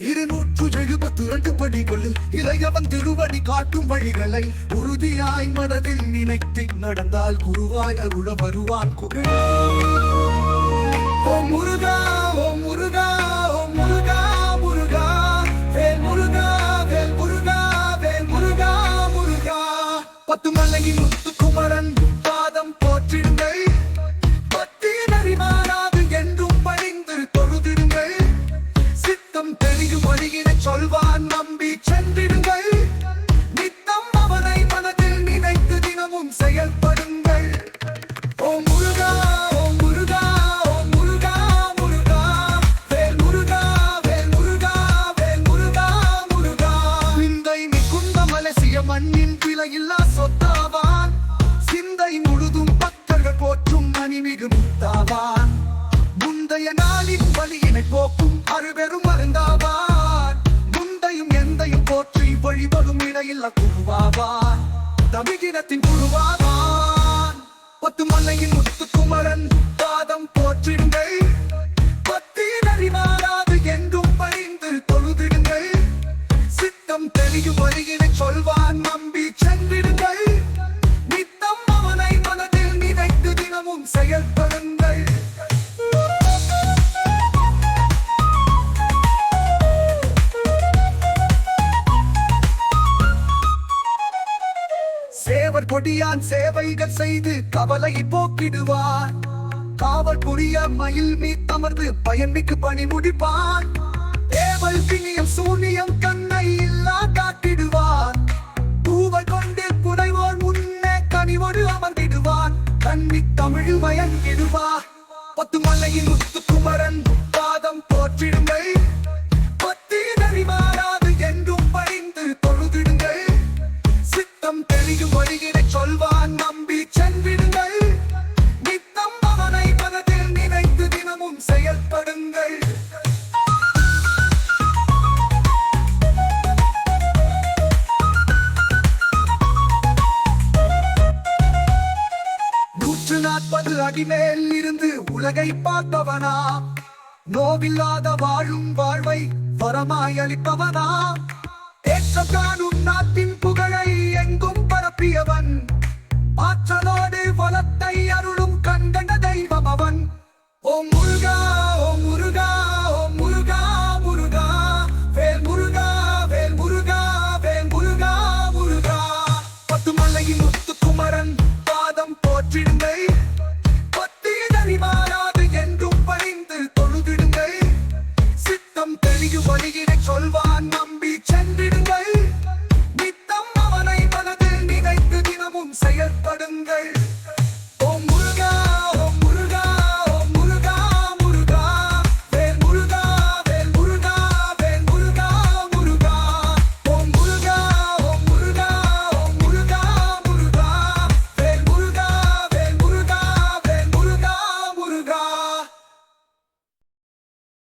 இருநூற்று எழுபத்து இரண்டு படிகளில் இளையவன் திருவடி காட்டும் வழிகளை உறுதியாய் மனதில் நினைத்து நடந்தால் குருவாய் அருள வருவான் குகழ் ஓ முருகா ஓ முருகா ஓ முருகா முருகா வேல் முருகா வேல் முருகா வேல் முருகா முருகா. பத்து மலையின் முத்து குமரன் வழிபடும் இடையில்ல குருவாவான் தமிழினத்தின் குருவாவான் பத்து மலையின் முத்து குமரன் பாதம் போற்றிடுங்கள். பத்தி அறிவாராது என்றும் பணிந்து தொழுதிடுங்கள். சித்தம் தெரியும் வழியினை சொல்வான் நம்பி சென்றிடுங்கள். நித்தம் அவனை மனதில் நினைத்து தினமும் செயல்படுங்கள் பொடியான் சேவைகள் செய்து கவலை போக்கிடுவார். காவல் புரிய மயில் மீத்தமர்ந்து பயன்மிக்கு பணி முடிப்பான் ஏவல் பிணியம் சூனியம் கண்ணை இல்லா காட்டிடுவான் பூவல் கொண்டு புனைவோர் முன்னே கனிவோடு அமர்ந்திடுவான் கண்ணி தமிழ் மயங்கிடுவார். பத்து மலையின் முத்து குமரன் பாதம் போற்றிடுங்கள். பத்தியின் அறிவாராது என்றும் பணிந்து தொழுதிடுங்கள். சித்தம் தெளியும் வழியினை நூற்று நாற்பது அடி மேல் இருந்து உலகை பார்த்தவனா? நோவில்லாத வாழும் வாழ்வை வரமாய் அளிப்பவனா? ஏற்றம் காணும் நாட்டின் புகழ்